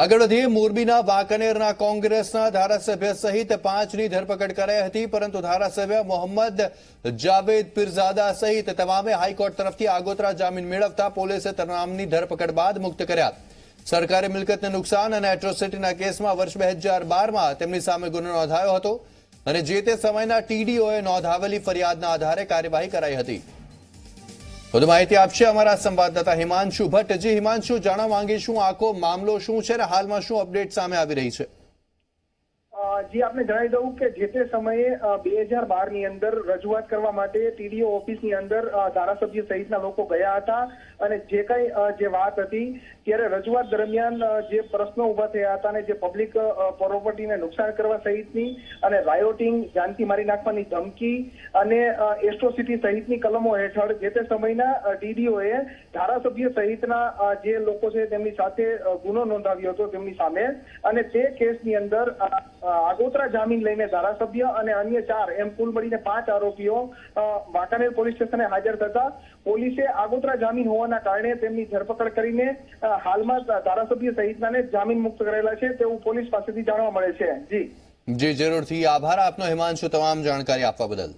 આગળ વધીએ મોરબીના વાંકાનેરના કોંગ્રેસના ધારાસભ્ય સહિત પાંચની ધરપકડ કરાઈ હતી, પરંતુ ધારાસભ્ય મોહમ્મદ જાવેદ પીરઝાદા સહિત તમામે હાઈકોર્ટ તરફથી આગોતરા જામીન મેળવતા પોલીસે તમામની ધરપકડ બાદ મુક્ત કર્યા. સરકારી મિલકતને નુકસાન અને એટ્રોસિટીના કેસમાં વર્ષ બે હજાર બારમાં તેમની સામે ગુનો નોંધાયો હતો અને જે તે સમયના ટીડીઓએ નોંધાવેલી ફરિયાદના આધારે કાર્યવાહી કરાઈ હતી. વધુ માહિતી આપશે અમારા સંવાદદાતા હિમાંશુ ભટ્ટ. જે હિમાંશુ, જાણવા માંગીશું આખો મામલો શું છે અને હાલમાં શું અપડેટ સામે આવી રહી છે? જી આપને જણાવી દઉં કે જે તે સમયે બે હજાર બારની અંદર રજૂઆત કરવા માટે ટીડીઓ ઓફિસની અંદર ધારાસભ્ય સહિતના લોકો ગયા હતા અને જે કઈ જે વાત હતી, ત્યારે રજૂઆત દરમિયાન જે પ્રશ્નો ઊભા થયા હતા અને જે પબ્લિક પ્રોપર્ટીને નુકસાન કરવા સહિતની અને રાયોટિંગ જાનથી મારી નાખવાની ધમકી અને એસ્ટ્રોસિટી સહિતની કલમો હેઠળ જે તે સમયના ડીડીઓએ ધારાસભ્ય સહિતના જે લોકો છે તેમની સાથે ગુનો નોંધાવ્યો હતો તેમની સામે અને તે કેસની અંદર આગોતરા જામીન લઈને ધારાસભ્ય અને અન્ય ચાર એમ કુલ મળીને પાંચ આરોપીઓ વાંકાનેર પોલીસ સ્ટેશને હાજર થતા. પોલીસે આગોતરા જામીન હોવાના કારણે તેમની ધરપકડ કરીને હાલમાં ધારાસભ્ય સહિતનાને જામીન મુક્ત કરેલા છે તેવું પોલીસ પાસેથી જાણવા મળે છે. જી. જી, જરૂરથી. આભાર આપનો હિમાંશુ, તમામ જાણકારી આપવા બદલ.